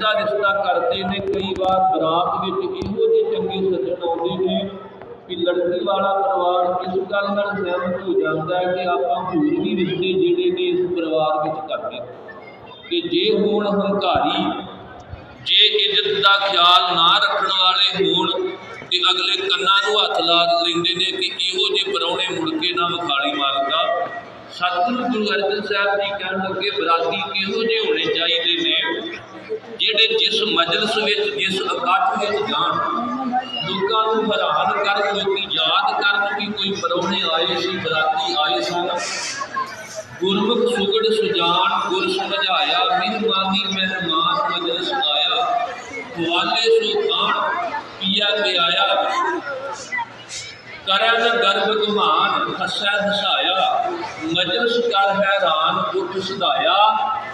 ਦਾ ਰਿਸ਼ਤਾ ਕਰਦੇ ਨੇ ਕਈ ਵਾਰ ਬਰਾਤ ਵਿੱਚ ਇਹੋ ਜਿਹੇ ਚੰਗੇ ਸੱਜਣ ਆਉਂਦੇ ਨੇ ਕਿ ਲੜਕੀ ਵਾਲਾ ਪਰਿਵਾਰ ਇਸ ਗੱਲ ਨਾਲ ਸਹਿਮਤ ਹੋ ਜਾਂਦਾ ਹੈ ਕਿ ਆਪਾਂ ਹੋਰ ਵੀ ਰਿਸ਼ਤੇ ਜਿਹੜੇ ਨੇ ਇਸ ਪਰਿਵਾਰ ਵਿੱਚ ਕਰਦੇ ਕਿ ਜੇ ਹੋਣ ਹੰਕਾਰੀ, ਜੇ ਇੱਜ਼ਤ ਦਾ ਖਿਆਲ ਨਾ ਰੱਖਣ ਵਾਲੇ ਹੋਣ ਤੇ ਅਗਲੇ ਕੰਨਾਂ ਨੂੰ ਹੱਥ ਲਾ ਲੈਂਦੇ ਨੇ ਕਿ ਇਹੋ ਜਿਹੇ ਪਰੌਣੇ ਮੁੜ ਕੇ ਨਾ ਵਿਖਾਲੀ ਮਾਰਦਾ, ਸਤਿਗੁਰੂ ਗੁਰੂ ਅਰਜਨ ਸਾਹਿਬ ਜੀ ਕਹਿਣ ਲੱਗੇ, ਬਰਾਤੀ ਕਿਹੋ ਜਿਹੇ ਹੋਣੇ ਚਾਹੀਦੇ? ਜਿਹੜੇ ਜਿਸ ਮਜਲਿਸ ਵਿੱਚ, ਜਿਸ ਇਕੱਠ ਵਿੱਚ ਜਾਣ, ਲੋਕਾਂ ਨੂੰ ਹੈਰਾਨ ਕਰਨ ਲੋਕੀ ਯਾਦ ਕਰਨ ਕਿ ਕੋਈ ਪਰੌਣੇ ਆਏ ਸੀ, ਬਰਾਤੀ ਆਏ ਸਨ। ਗੁਰਮੁਖ ਸੁਗੜ ਸੁਜਾਨ ਗੁਰ ਸਮਝਾਇਆ ਮਿਹਰਬਾਨੀ ਮਹਿਮਾਨ ਮਜਲਿਸ ਆਇਆ। ਵਾਲੇ ਸੋ ਖਾਨ ਪੀਆ ਕੇ ਆਇਆ। ਕਰਨ ਗਰਭ ਗੁਮਾਨ ਹੱਸੈ ਹਸਾਇਆ। ਮਜਲਿਸ ਕਰ ਹੈਰਾਨ ਉੱਠ ਸਦਾਇਆ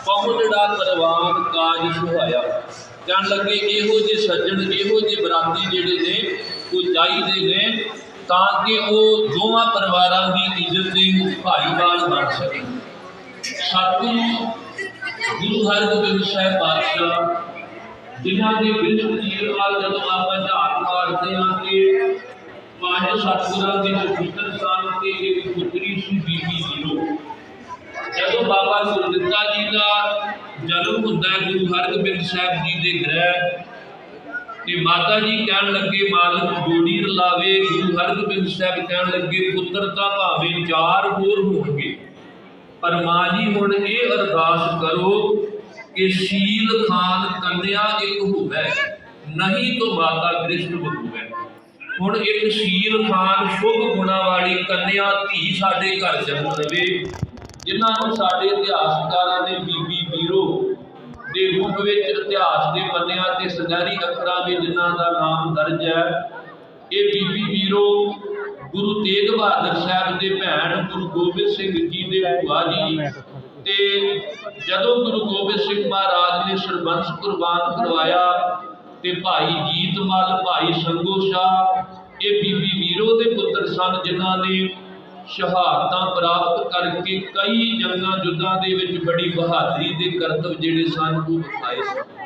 ਪਹੁੰਚੜਾ ਪਰਵਾਨ ਕਾਜ ਸੁਹਾਇਆ। ਕਹਿਣ ਲੱਗੇ, ਇਹੋ ਜਿਹੇ ਸੱਜਣ, ਇਹੋ ਜਿਹੇ ਬਰਾਤੀ ਜਿਹੜੇ ਨੇ, ਉਹ ਚਾਹੀਦੇ ਨੇ, ਤਾਂ ਕਿ ਉਹ ਦੋਵਾਂ ਪਰਿਵਾਰਾਂ ਦੀ ਇੱਜ਼ਤ ਦੇ ਭਾਈਵਾਲ ਬਣ ਸਕੇ ਸਤਿਗੁਰੂ ਗੁਰੂ ਹਰਗੋਬਿੰਦ ਸਾਹਿਬ ਪਾਤਸ਼ਾਹ, ਜਿਨ੍ਹਾਂ ਦੇ ਬਿਰਧ ਜੀਵਨ ਵੱਲ ਜਦੋਂ ਆਪਾਂ ਝਾਤ ਮਾਰਦੇ ਹਾਂ ਕਿ ਪੰਜ ਸਤਿਗੁਰਾਂ ਦੇ ਪੁੱਤਰ ਸਨ ਤੇ ਇੱਕ ਪੁੱਤਰੀ ਸੀ ਬੀਬੀ ਜੀਰੋ। ਜਦੋਂ ਬਾਬਾ ਗੁਰਦਿੱਤਾ ਜੀ ਦਾ ਜਨਮ ਹੁੰਦਾ ਗੁਰੂ ਹਰਗੋਬਿੰਦ ਸਾਹਿਬ ਜੀ ਦੇ ਗ੍ਰਹਿ, ਤੇ ਮਾਤਾ ਜੀ ਕਹਿਣ ਲੱਗੇ, ਮਾਲਕ, ਜੋੜੀ ਰਲਾਵੇ ਗੁਰੂ ਹਰਗੋਬਿੰਦ ਸਾਹਿਬ ਕਹਿਣ ਲੱਗੇ, ਪੁੱਤਰ ਤਾਂ ਭਾਵੇਂ ਚਾਰ ਹੋਰ ਹੋਣਗੇ, ਪਰ ਮਾਂ ਜੀ, ਹੁਣ ਇਹ ਅਰਦਾਸ ਕਰੋ ਕਿ ਸ਼ੀਲ ਖਾਨ ਕੰਨਿਆ ਇੱਕ ਹੋਵੇ, ਨਹੀਂ ਤੋਂ ਮਾਤਾ ਗ੍ਰਿਸ਼ਟ ਬਹੂਵੇ ਹੁਣ ਇੱਕ ਸ਼ੀਲ ਖਾਨ ਸ਼ੁਭ ਗੁਣਾ ਵਾਲੀ ਕੰਨਿਆ ਧੀ ਸਾਡੇ ਘਰ ਜਨਮ ਲਵੇ ਜਿਨ੍ਹਾਂ ਨੂੰ ਸਾਡੇ ਇਤਿਹਾਸਕਾਰਾਂ ਨੇ ਬੀਬੀ ਵੀਰੋ ਦੇ ਰੂਪ ਵਿੱਚ ਇਤਿਹਾਸ ਦੇ ਪੰਨਿਆਂ ਤੇ ਸੁਨਹਿਰੀ ਅੱਖਰਾਂ ਵਿੱਚ ਜਿਨ੍ਹਾਂ ਦਾ ਨਾਮ ਦਰਜ ਹੈ, ਇਹ ਬੀਬੀ ਵੀਰੋ ਗੁਰੂ ਤੇਗ ਬਹਾਦਰ ਸਾਹਿਬ ਦੇ ਭੈਣ ਗੁਰੂ ਗੋਬਿੰਦ ਸਿੰਘ ਜੀ ਦੇ ਭੂਆ ਜੀ ਤੇ ਜਦੋਂ ਗੁਰੂ ਗੋਬਿੰਦ ਸਿੰਘ ਮਹਾਰਾਜ ਨੇ ਸਰਬੰਸ ਕੁਰਬਾਨ ਕਰਵਾਇਆ ਤੇ ਭਾਈ ਜੀਤਮਲ ਭਾਈ ਸੰਗੋ ਸ਼ਾਹ, ਇਹ ਬੀਬੀ ਵੀਰੋ ਦੇ ਪੁੱਤਰ ਸਨ ਜਿਨ੍ਹਾਂ ਨੇ ਸ਼ਹਾਦਤਾਂ ਪ੍ਰਾਪਤ ਕਰਕੇ ਕਈ ਜੰਗਾਂ ਯੁੱਧਾਂ ਦੇ ਵਿੱਚ ਬੜੀ ਬਹਾਦਰੀ ਦੇ ਕਰਤੱਵ ਜਿਹੜੇ ਸਨ ਉਹ ਵਿਖਾਏ ਸਨ।